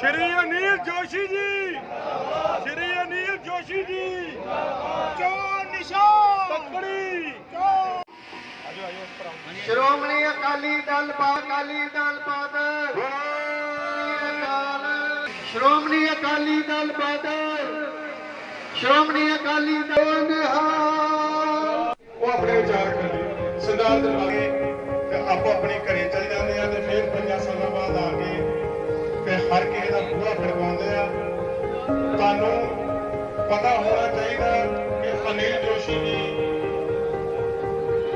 ਸ਼੍ਰੀ ਅਨੀਲ ਜੋਸ਼ੀ ਜੀ। ਸ਼੍ਰੀ ਅਨੀਲ ਜੋਸ਼ੀ ਜੀ। ਚੋਣ ਨਿਸ਼ਾਨ। ਤੱਕੜੀ ਸ਼੍ਰੋਮਣੀ ਅਕਾਲੀ ਦਲ ਪਾ ਅਕਾਲੀ ਦਲ ਬਾਦਲ। ਸ਼੍ਰੋਮਣੀ ਅਕਾਲੀ ਦਲ ਬਾਦਲ। ਸ਼੍ਰੋਮਣੀ ਅਕਾਲੀ ਦਲ। ਨਿਹਾਲ ਉਹ ਆਪਣੇ ਵਿਚਾਰ ਕਰਦੇ ਸਿਧਾਂਤ ਲਾ ਕਿਸੇ ਦਾ ਆ। ਤੁਹਾਨੂੰ ਪਤਾ ਹੋਣਾ ਚਾਹੀਦਾ ਕਿ ਅਨਿਲ ਜੋਸ਼ੀ ਜੀ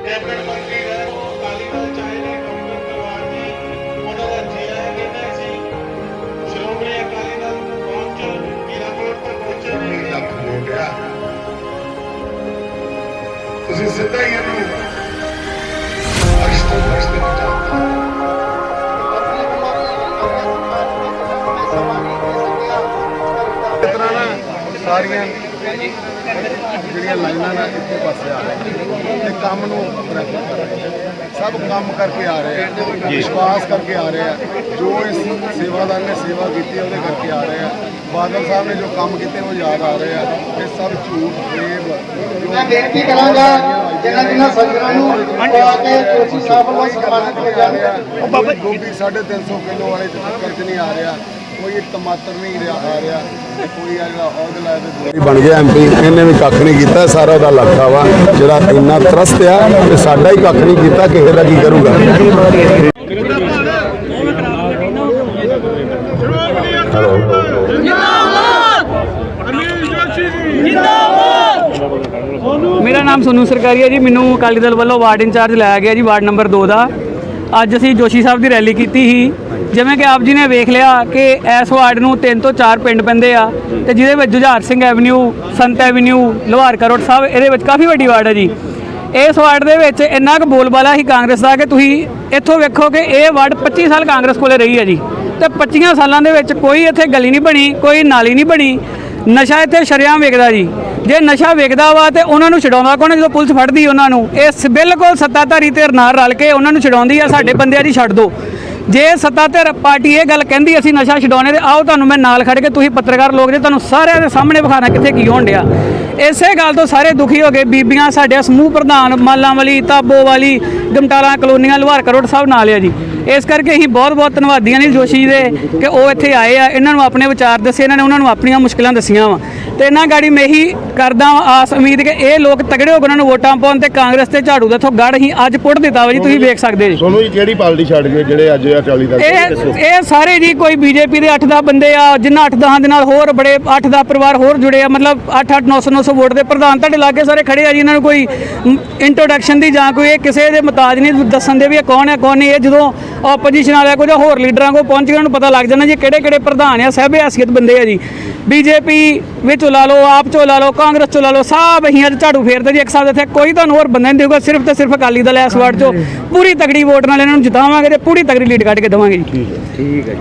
ਕੈਬਨਿਟ ਮੰਤਰੀ ਰਹੇ ਅਕਾਲੀ ਦਲ ਚਾਹੇ ਨੇ ਡਾਕਟਰ ਤਲਵਾਰ ਜੀ ਉਹਨਾਂ ਦਾ ਜੀ ਆਇਆ ਸੀ। ਸ਼੍ਰੋਮਣੀ ਅਕਾਲੀ ਦਲ ਪਹੁੰਚ ਕੀਰਾਕੋਟ ਤੋਂ ਪਹੁੰਚੇ ਨੇ। ਲੱਖ ਹੋ ਗਿਆ। ਤੁਸੀਂ ਸਿੱਧਾ ਹੀ ਇਹਨੂੰ ਅਰਸ਼ ਤੋਂ ਅਰਸ਼ ਤਰ੍ਹਾਂ ਨਾ ਸਾਰੀਆਂ ਜਿਹੜੀਆਂ ਲਾਈਨਾਂ ਨਾਲ ਇੱਥੇ ਪਾਸੇ ਆ ਰਹੀਆਂ ਤੇ ਕੰਮ ਨੂੰ ਪ੍ਰੈਫਰ ਕਰ ਰਹੇ। ਸਭ ਕੰਮ ਕਰਕੇ ਆ ਰਹੇ ਆ ਵਿਸ਼ਵਾਸ ਕਰਕੇ ਆ ਰਹੇ ਆ। ਜੋ ਇਸ ਸੇਵਾਦਾਰ ਨੇ ਸੇਵਾ ਕੀਤੀ ਉਹਦੇ ਕਰਕੇ ਆ ਰਹੇ ਆ। ਬਾਦਲ ਸਾਹਿਬ ਨੇ ਜੋ ਕੰਮ ਕੀਤੇ ਉਹ ਯਾਦ ਆ ਰਹੇ ਆ ਇਹ ਸਭ ਝੂਠ ਫਰੇਬ ਮੈਂ ਬੇਨਤੀ ਕਰਾਂਗਾ ਜਿਨ੍ਹਾਂ ਜਿਨ੍ਹਾਂ ਸੱਜਣਾਂ ਨੂੰ ਪਾ ਕੇ ਜੋਸ਼ੀ ਸਾਹਿਬ ਵੱਲੋਂ ਸਨਮਾਨਿਤ ਕੀਤਾ ਜਾ ਰਿਹਾ ਉਹ ਬਾਬਾ ਗੋਭੀ 350 ਕਿਲੋ ਵਾਲੇ ਚੱਕਰ 'ਚ ਨਹੀਂ ਆ ਰਿਹਾ। ਕੋਈ ਟਮਾਟਰ ਨਹੀਂ ਰਿਹਾ ਆ ਰਿਹਾ ਕੋਈ ਆ ਜਿਹੜਾ ਔਦ ਲਾਇਆ ਤੇ ਬਣ ਗਿਆ ਐਮਪੀ ਇਹਨੇ ਵੀ ਕੱਖ ਨਹੀਂ ਕੀਤਾ ਸਾਰਾ ਉਹਦਾ ਇਲਾਕਾ ਵਾ ਜਿਹੜਾ ਇੰਨਾ ਤਰਸਤ ਆ ਤੇ ਸਾਡਾ ਹੀ ਕੱਖ ਨਹੀਂ ਕੀਤਾ ਕਿਸੇ ਦਾ ਕੀ ਕਰੂਗਾ? ਮੇਰਾ ਨਾਮ ਸੋਨੂ ਸਰਕਾਰੀ ਹੈ ਜੀ ਮੈਨੂੰ ਅਕਾਲੀ ਦਲ ਵੱਲੋਂ ਵਾਰਡ ਇੰਚਾਰਜ ਲਾਇਆ ਗਿਆ ਜੀ ਵਾਰਡ ਨੰਬਰ 2 ਦਾ। ਅੱਜ ਅਸੀਂ ਜੋਸ਼ੀ ਸਾਹਿਬ ਦੀ ਰੈਲੀ ਕੀਤੀ ਸੀ। ਜਿਵੇਂ ਕਿ ਆਪ ਜੀ ਨੇ ਵੇਖ ਲਿਆ ਕਿ ਇਸ ਵਾਰਡ ਨੂੰ ਤਿੰਨ ਤੋਂ ਚਾਰ ਪਿੰਡ ਪੈਂਦੇ ਆ ਤੇ ਜਿਹਦੇ ਵਿੱਚ ਜੁਝਾਰ ਸਿੰਘ ਐਵਨਿਊ, ਸੰਤ ਐਵਨਿਊ, ਲੋਹਾਰ ਕਰੋੜ ਸਾਹਿਬ, ਇਹਦੇ ਵਿੱਚ ਕਾਫੀ ਵੱਡੀ ਵਾਰਡ ਹੈ ਜੀ। ਇਸ ਵਾਰਡ ਦੇ ਵਿੱਚ ਇੰਨਾ ਕੁ ਬੋਲਬਾਲਾ ਹੀ ਕਾਂਗਰਸ ਦਾ ਕਿ ਤੁਸੀਂ ਇੱਥੋਂ ਵੇਖੋ ਕਿ ਇਹ ਵਾਰਡ 25 ਸਾਲ ਕਾਂਗਰਸ ਕੋਲੇ ਰਹੀ ਹੈ ਜੀ। ਤੇ 25 ਸਾਲਾਂ ਦੇ ਵਿੱਚ ਕੋਈ ਇੱਥੇ ਗਲੀ ਨਹੀਂ ਬਣੀ, ਕੋਈ ਨਾਲੀ ਨਹੀਂ ਬਣੀ, ਨਸ਼ਾ ਇੱਥੇ ਸ਼ਰੇਆਮ ਵੇਚਦਾ ਜੀ। ਜੇ ਨਸ਼ਾ ਵੇਚਦਾ ਵਾ ਤੇ ਉਹਨਾਂ ਨੂੰ ਛਡਾਉਂਦਾ ਕੌਣ ਜਦੋਂ ਪੁਲਿਸ ਫੜਦੀ ਉਹਨਾਂ ਨੂੰ, ਇਸ ਬਿਲਕੁਲ ਸੱਤਾਧਾਰੀ 'ਤੇ ਨਾਲ ਰਲ ਕੇ ਉਹਨਾਂ ਨੂੰ ਛਡਾਉਂਦੀ ਆ, ਸਾਡੇ ਬੰਦਿਆਂ ਦੀ ਛੱਡ ਦਿਓ ਜੇ ਸੱਤਾ ਸੱਤਾਧਾਰ ਪਾਰਟੀ ਇਹ ਗੱਲ ਕਹਿੰਦੀ ਅਸੀਂ ਨਸ਼ਾ ਛਡਾਉਣੇ ਤੇ ਆਓ ਤੁਹਾਨੂੰ ਮੈਂ ਨਾਲ ਖੜ ਕੇ ਤੁਸੀਂ ਪੱਤਰਕਾਰ ਲੋਕ ਜੇ ਤੁਹਾਨੂੰ ਸਾਰਿਆਂ ਦੇ ਸਾਹਮਣੇ ਵਿਖਾਣਾ ਕਿੱਥੇ ਕੀ ਹੋਣ ਡਿਆ। ਇਸੇ ਗੱਲ ਤੋਂ ਸਾਰੇ ਦੁਖੀ ਹੋ ਗਏ ਬੀਬੀਆਂ ਸਾਡੇ ਸਮੂਹ ਪ੍ਰਧਾਨ ਮਾਲਾਂ ਵਾਲੀ ਤਾਬੋ ਵਾਲੀ ਗਮਟਾਲਾ ਕਲੋਨੀਆਂ ਲੋਹਾਰ ਕਰੋੜ ਸਾਹਿਬ ਨਾਲ ਆ ਜੀ। ਇਸ ਕਰਕੇ ਅਸੀਂ ਬਹੁਤ ਬਹੁਤ ਧੰਨਵਾਦੀਆਂ ਨੇ ਜੋਸ਼ੀ ਦੇ ਕਿ ਉਹ ਇੱਥੇ ਆਏ ਆ। ਇਹਨਾਂ ਨੂੰ ਆਪਣੇ ਵਿਚਾਰ ਦੱਸੇ, ਇਹਨਾਂ ਨੇ ਉਹਨਾਂ ਨੂੰ ਆਪਣੀਆਂ ਮੁਸ਼ਕਲਾਂ ਦੱਸੀਆਂ ਵਾ। ਤੇ ਇਹਨਾਂ ਗਾੜੀ ਮੈਂ ਇਹੀ ਕਰਦਾ ਆਸ ਉਮੀਦ ਕਿ ਇਹ ਲੋਕ ਤਗੜੇ ਹੋ ਕੇ ਉਹਨਾਂ ਨੂੰ ਵੋਟਾਂ ਪਾਉਣ ਤੇ ਕਾਂਗਰਸ ਤੇ ਝਾੜੂ ਦਾ ਇੱਥੋਂ ਗੜ ਹੀ ਅੱਜ ਪੁੱਟ ਦਿੱਤਾ ਵਾ ਜੀ ਤੁਸੀਂ ਵੇਖ ਸਕਦੇ ਜੀ। ਤੁਹਾਨੂੰ ਜੀ ਕਿਹੜੀ ਪਾਰਟੀ ਛੱਡ ਗਏ ਜਿਹੜੇ ਅੱਜ ਅਕਾਲੀ ਦਲ ਇਹ ਇਹ ਸਾਰੇ ਜੀ ਕੋਈ ਬੀਜੇਪੀ ਦੇ 8-10 ਬੰਦੇ ਆ ਜਿਨ੍ਹਾਂ 8-10 ਦੇ ਨਾਲ ਹੋਰ ਬੜੇ 8-10 ਪਰਿਵਾਰ ਹੋਰ ਜੁੜੇ ਆ ਮਤਲਬ 8-8 900 900 ਵੋਟ ਦੇ ਪ੍ਰਧਾਨ ਤੁਹਾਡੇ ਲਾਗੇ ਸਾਰੇ ਖੜੇ ਆ ਜੀ ਇਹਨਾਂ ਨੂੰ ਕੋਈ ਇੰਟਰੋਡਕਸ਼ਨ ਦੀ ਜਾਂ ਕੋਈ ਇਹ ਕਿਸੇ ਦੇ ਮੁਤਾਜ ਨਹੀਂ ਦੱਸਣ ਦੇ ਵੀ ਇਹ ਕੌਣ ਹੈ ਕੌਣ ਨਹੀਂ ਇਹ ਜਦੋਂ ਆਪੋਜੀਸ਼ਨ ਵਾਲਿਆਂ ਕੋਲ ਜਾਂ ਹੋਰ ਲੀਡਰਾਂ ਕੋਲ ਪਹੁੰਚ ਕੇ ਉਹਨੂੰ ਪਤਾ ਲੱਗ ਜਾਣਾ ਜੀ ਕਿਹੜੇ ਕਿਹੜੇ ਪ੍ਰਧਾਨ ਆ, ਸਹਿਬੇ ਹੈਸੀਅਤ ਬੰਦੇ ਆ ਜੀ। ਬੀਜੇਪੀ ਵਿੱਚੋਂ ਲਾ ਲਓ, ਆਪ ਚੋਂ ਲਾ ਲਓ, ਕਾਂਗਰਸ ਚੋਂ ਲਾ ਲਓ ਸਭ ਅਸੀਂ ਅੱਜ ਝਾੜੂ ਫੇਰਦੇ ਜੀ ਇੱਕ ਸਾਲ ਇੱਥੇ। ਕੋਈ ਤੁਹਾਨੂੰ ਹੋਰ ਬੰਦਾ ਨਹੀਂ ਦੇਊਗਾ, ਸਿਰਫ ਤੇ ਸਿਰਫ ਅਕਾਲੀ ਦਲ ਇਸ ਵਾਰਡ ਚੋਂ। ਪੂਰੀ ਤਗੜੀ ਵੋਟ ਨਾਲ ਇਹਨਾਂ ਨੂੰ ਜਿਤਾਵਾਂਗੇ ਤੇ ਪੂਰੀ ਤਗੜੀ ਲੀਡ ਕੱਢ ਕੇ ਦੇਵਾਂਗੇ ਜੀ। ਠੀਕ ਹੈ।